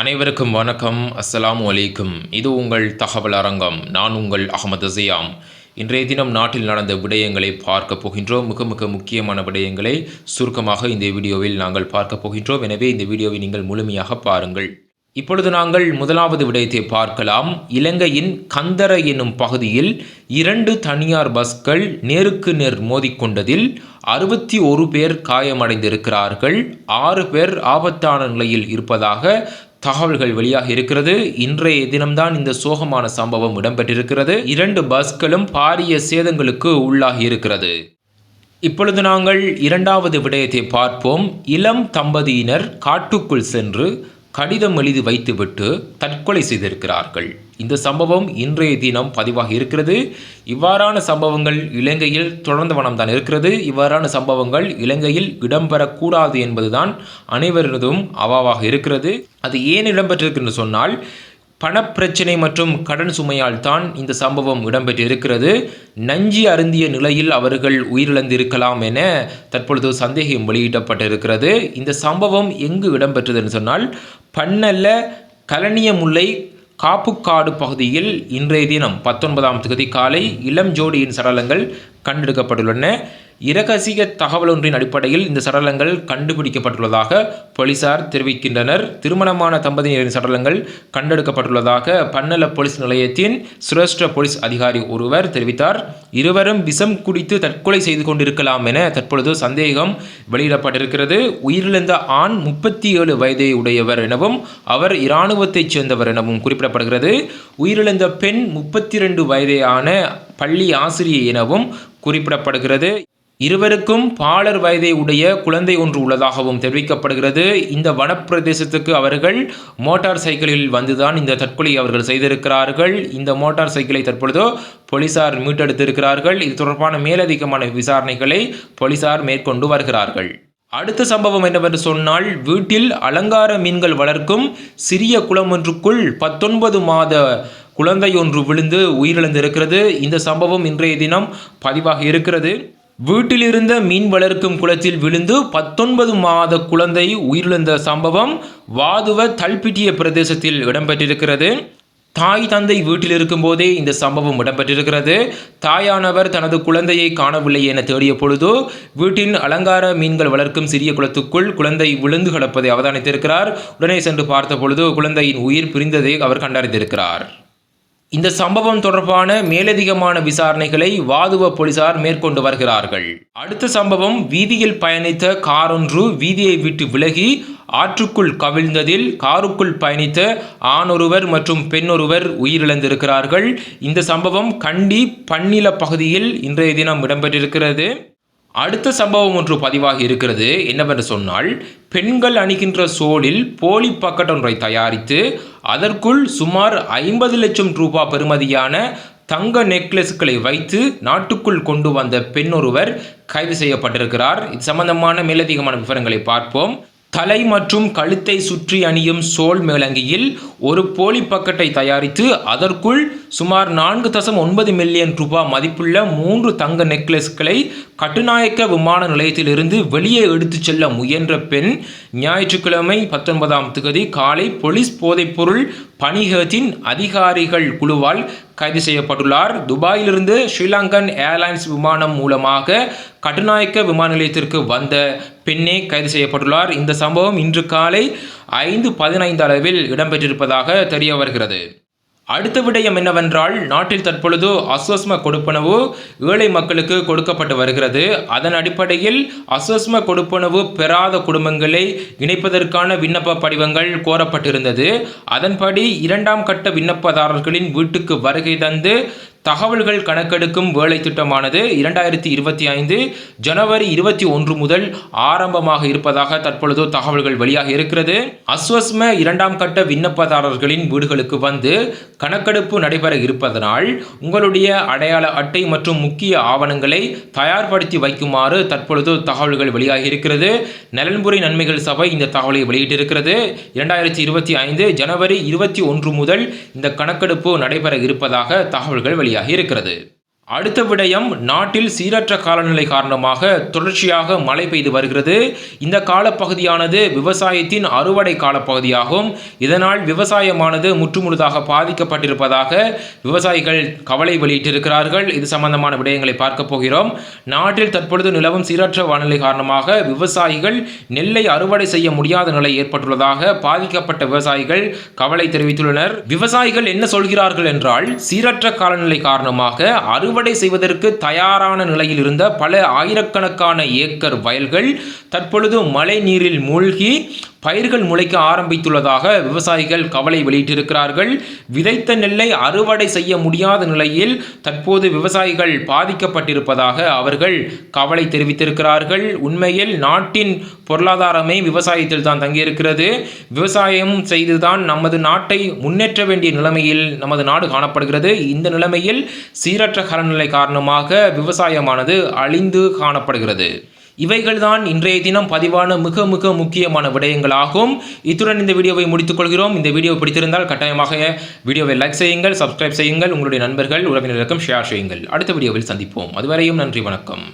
அனைவருக்கும் வணக்கம். அஸ்ஸலாமு அலைக்கும். இது உங்கள் தகவல் அரங்கம். நான் உங்கள் அகமது ஜியாம் இன்றைய தினம் நாட்டில் நடந்த விடயங்களை பார்க்க போகின்றோம். மிக மிக முக்கியமான விடயங்களை சுருக்கமாக இந்த வீடியோவில் நாங்கள் பார்க்க போகின்றோம். எனவே இந்த வீடியோவை நீங்கள் முழுமையாக பாருங்கள். இப்பொழுது நாங்கள் முதலாவது விடயத்தை பார்க்கலாம். இலங்கையின் கந்தர என்னும் பகுதியில் இரண்டு தனியார் பஸ்கள் நேருக்கு நேர் மோதிக்கொண்டதில் அறுபத்தி ஒரு பேர் காயமடைந்திருக்கிறார்கள். ஆறு பேர் ஆபத்தான நிலையில் இருப்பதாக தகவல்கள் வெளியாக இருக்கிறது. இன்றைய தினம்தான் இந்த சோகமான சம்பவம் இடம்பெற்றிருக்கிறது. இரண்டு பஸ்களும் பாரிய சேதங்களுக்கு உள்ளாகி இருக்கிறது. இப்பொழுது நாங்கள் இரண்டாவது விடயத்தை பார்ப்போம். இளம் தம்பதியினர் காட்டுக்குள் சென்று கடிதம் எழுதி வைத்துவிட்டு தற்கொலை செய்திருக்கிறார்கள். இந்த சம்பவம் இன்றைய தினம் பதிவாக இருக்கிறது. இவ்வாறான சம்பவங்கள் இலங்கையில் தொடர்ந்த வனம் தான் இருக்கிறது. இவ்வாறான சம்பவங்கள் இலங்கையில் இடம்பெறக்கூடாது என்பதுதான் அனைவரதும் அவாவாக இருக்கிறது. அது ஏன் இடம்பெற்றிருக்குன்னு சொன்னால் பணப்பிரச்சனை மற்றும் கடன் சுமையால் தான் இந்த சம்பவம் இடம்பெற்றிருக்கிறது. நஞ்சி அருந்திய நிலையில் அவர்கள் உயிரிழந்திருக்கலாம் என தற்பொழுது சந்தேகம் வெளியிடப்பட்டிருக்கிறது. இந்த சம்பவம் எங்கு இடம்பெற்றதுன்னு சொன்னால் பன்னல்ல கலனியமுல்லை காப்புக்காடு பகுதியில் இன்றைய தினம் பத்தொன்பதாம் தேதி காலை இளம் ஜோடியின் சடலங்கள் கண்டெடுக்கப்பட்டுள்ளன. இரகசிய தகவலொன்றின் அடிப்படையில் இந்த சடலங்கள் கண்டுபிடிக்கப்பட்டுள்ளதாக போலீசார் தெரிவிக்கின்றனர். திருமணமான தம்பதியினரின் சடலங்கள் கண்டெடுக்கப்பட்டுள்ளதாக பன்னல போலீஸ் நிலையத்தின் சிரேஷ்ட போலீஸ் அதிகாரி ஒருவர் தெரிவித்தார். இருவரும் விஷம் குடித்து தற்கொலை செய்து கொண்டிருக்கலாம் என தற்பொழுது சந்தேகம் வெளியிடப்பட்டிருக்கிறது. உயிரிழந்த ஆண் முப்பத்தி ஏழு வயதை உடையவர் எனவும் அவர் இராணுவத்தைச் சேர்ந்தவர் எனவும் குறிப்பிடப்படுகிறது. உயிரிழந்த பெண் முப்பத்தி ரெண்டு வயதையான பள்ளி ஆசிரியை எனவும் குறிப்பிடப்படுகிறது. இருவருக்கும் பாலர் வயதை உடைய குழந்தை ஒன்று உள்ளதாகவும் தெரிவிக்கப்படுகிறது. இந்த வனப்பிரதேசத்துக்கு அவர்கள் மோட்டார் சைக்கிளில் வந்துதான் இந்த தற்கொலை அவர்கள் செய்திருக்கிறார்கள். இந்த மோட்டார் சைக்கிளை தற்பொழுதோ போலீசார் மீட்டெடுத்திருக்கிறார்கள். இது தொடர்பான மேலதிகமான விசாரணைகளை போலீசார் மேற்கொண்டு வருகிறார்கள். அடுத்த சம்பவம் என்னவென்று சொன்னால் வீட்டில் அலங்கார மீன்கள் வளர்க்கும் சிறிய குளம் ஒன்றுக்குள் பத்தொன்பது மாத குழந்தை ஒன்று விழுந்து உயிரிழந்திருக்கிறது. இந்த சம்பவம் இன்றைய தினம் பதிவாக இருக்கிறது. வீட்டிலிருந்த மீன் வளர்க்கும் குளத்தில் விழுந்து பத்தொன்பது மாத குழந்தை உயிரிழந்த சம்பவம் வாதுவ தல்பிட்டிய பிரதேசத்தில் இடம்பெற்றிருக்கிறது. தாய் தந்தை வீட்டில் இருக்கும்போதே இந்த சம்பவம் இடம்பெற்றிருக்கிறது. தாயானவர் தனது குழந்தையை காணவில்லை என தேடிய பொழுது வீட்டின் அலங்கார மீன்கள் வளர்க்கும் சிறிய குளத்துக்குள் குழந்தை விழுந்து கிடப்பதை அவதானித்திருக்கிறார். உடனே சென்று பார்த்த பொழுது குழந்தையின் உயிர் பிரிந்ததை அவர் கண்டறிந்திருக்கிறார். இந்த சம்பவம் தொடர்பான மேலதிகமான விசாரணைகளை வாதுவ போலீசார் மேற்கொண்டு வருகிறார்கள். அடுத்த சம்பவம் வீதியில் பயணித்த காரொன்று வீதியை விட்டு விலகி ஆற்றுக்குள் கவிழ்ந்ததில் காருக்குள் பயணித்த ஆணொருவர் மற்றும் பெண்ணொருவர் உயிரிழந்திருக்கிறார்கள். இந்த சம்பவம் கண்டி பன்னில பகுதியில் இன்றைய தினம் இடம்பெற்றிருக்கிறது. அடுத்த சம்பவம் ஒன்று பதிவாகி இருக்கிறது. என்னவென்று சொன்னால் பெண்கள் அணிகின்ற சோளில் போலி பக்கெட் ஒன்றை தயாரித்து அதற்குள் சுமார் ஐம்பது லட்சம் ரூபாய் பெறுமதியான தங்க நெக்லஸ்களை வைத்து நாட்டுக்குள் கொண்டு வந்த பெண் ஒருவர் கைது செய்யப்பட்டிருக்கிறார். இது சம்பந்தமான மேலதிகமான விவரங்களை பார்ப்போம். தலை மற்றும் கழுத்தை சுற்றி அணியும் சோல் மேலங்கியில் ஒரு போலி பக்கெட்டை தயாரித்து அதற்குள் சுமார் நான்கு தசம் ஒன்பது மில்லியன் ரூபாய் மதிப்புள்ள மூன்று தங்க நெக்லஸ்களை கட்டுநாயக்க விமான நிலையத்திலிருந்து வெளியே எடுத்துச் செல்ல முயன்ற பெண் ஞாயிற்றுக்கிழமை பத்தொன்பதாம் தேதி காலை போலீஸ் போதைப்பொருள் பணிகத்தின் அதிகாரிகள் குழுவால் கைது செய்யப்பட்டுள்ளார். துபாயிலிருந்து ஸ்ரீலங்கன் ஏர்லைன்ஸ் விமானம் மூலமாக கட்டுநாயக்க விமான நிலையத்திற்கு வந்த பெண்ணே கைது செய்யப்பட்டுள்ளார். இந்த சம்பவம் இன்று காலை ஐந்து பதினைந்து அளவில் இடம்பெற்றிருப்பதாக தெரிய வருகிறது. அடுத்த விடயம் என்னவென்றால் நாட்டில் தற்பொழுது அசோஸ்ம கொடுப்பனவு ஏழை மக்களுக்கு கொடுக்கப்பட்டு வருகிறது. அதன் அடிப்படையில் அசோஸ்ம கொடுப்பனவு பெறாத குடும்பங்களை இணைப்பதற்கான விண்ணப்ப படிவங்கள் கோரப்பட்டிருந்தது. அதன்படி இரண்டாம் கட்ட விண்ணப்பதாரர்களின் வீட்டுக்கு வருகை தந்து தகவல்கள் கணக்கெடுக்கும் வேலை திட்டமானது இரண்டாயிரத்தி இருபத்தி ஐந்து ஜனவரி இருபத்தி ஒன்று முதல் ஆரம்பமாக இருப்பதாக தற்பொழுது தகவல்கள் வெளியாக இருக்கிறது. அஸ்வஸ்ம இரண்டாம் கட்ட விண்ணப்பதாரர்களின் வீடுகளுக்கு வந்து கணக்கெடுப்பு நடைபெற இருப்பதனால் உங்களுடைய அடையாள அட்டை மற்றும் முக்கிய ஆவணங்களை தயார்படுத்தி வைக்குமாறு தற்பொழுது தகவல்கள் வெளியாகி இருக்கிறது. நலன்புரி நன்மைகள் சபை இந்த தகவலை வெளியிட்டிருக்கிறது. இரண்டாயிரத்தி இருபத்தி ஐந்து ஜனவரி இருபத்தி ஒன்று முதல் இந்த கணக்கெடுப்பு நடைபெற இருப்பதாக தகவல்கள் வெளியாகி இருக்கிறது. அடுத்த விடயம் நாட்டில் சீரற்ற காலநிலை காரணமாக தொடர்ச்சியாக மழை பெய்து வருகிறது. இந்த காலப்பகுதியானது விவசாயத்தின் அறுவடை காலப்பகுதியாகும். இதனால் விவசாயமானது முற்றுமுழுதாக பாதிக்கப்பட்டிருப்பதாக விவசாயிகள் கவலை வெளியிட்டிருக்கிறார்கள். இது சம்பந்தமான விடயங்களை பார்க்க போகிறோம். நாட்டில் தற்பொழுது நிலவும் சீரற்ற வானிலை காரணமாக விவசாயிகள் நெல்லை அறுவடை செய்ய முடியாத நிலை ஏற்பட்டுள்ளதாக பாதிக்கப்பட்ட விவசாயிகள் கவலை தெரிவித்துள்ளனர். விவசாயிகள் என்ன சொல்கிறார்கள் என்றால் சீரற்ற காலநிலை காரணமாக அறுவடை அறுவடை செய்வதற்கு தயாரான நிலையில் இருந்த பல ஆயிரக்கணக்கான ஏக்கர் வயல்கள் தற்பொழுது மழை நீரில் மூழ்கி பயிர்கள் முளைக்க ஆரம்பித்துள்ளதாக விவசாயிகள் கவலை வெளியிட்டிருக்கிறார்கள். விதைத்த நெல்லை அறுவடை செய்ய முடியாத நிலையில் தற்போது விவசாயிகள் பாதிக்கப்பட்டிருப்பதாக அவர்கள் கவலை தெரிவித்திருக்கிறார்கள். உண்மையில் நாட்டின் பொருளாதாரமே விவசாயத்தில் தான் தங்கியிருக்கிறது. விவசாயம் செய்துதான் நமது நாட்டை முன்னேற்ற வேண்டிய நிலைமையில் நமது நாடு காணப்படுகிறது. இந்த நிலைமையில் சீரற்ற காலநிலை காரணமாக விவசாயமானது அழிந்து காணப்படுகிறது. இவைகள்தான் இன்றைய தினம் பதிவான மிக மிக முக்கியமான விடயங்களாகும். இத்துடன் இந்த வீடியோவை முடித்துக் கொள்கிறோம். இந்த வீடியோ பிடித்திருந்தால் கட்டாயமாக வீடியோவை லைக் செய்யுங்கள் சப்ஸ்கிரைப் செய்யுங்கள். உங்களுடைய நண்பர்கள் உறவினருக்கும் ஷேர் செய்யுங்கள். அடுத்த வீடியோவில் சந்திப்போம். அதுவரையும் நன்றி வணக்கம்.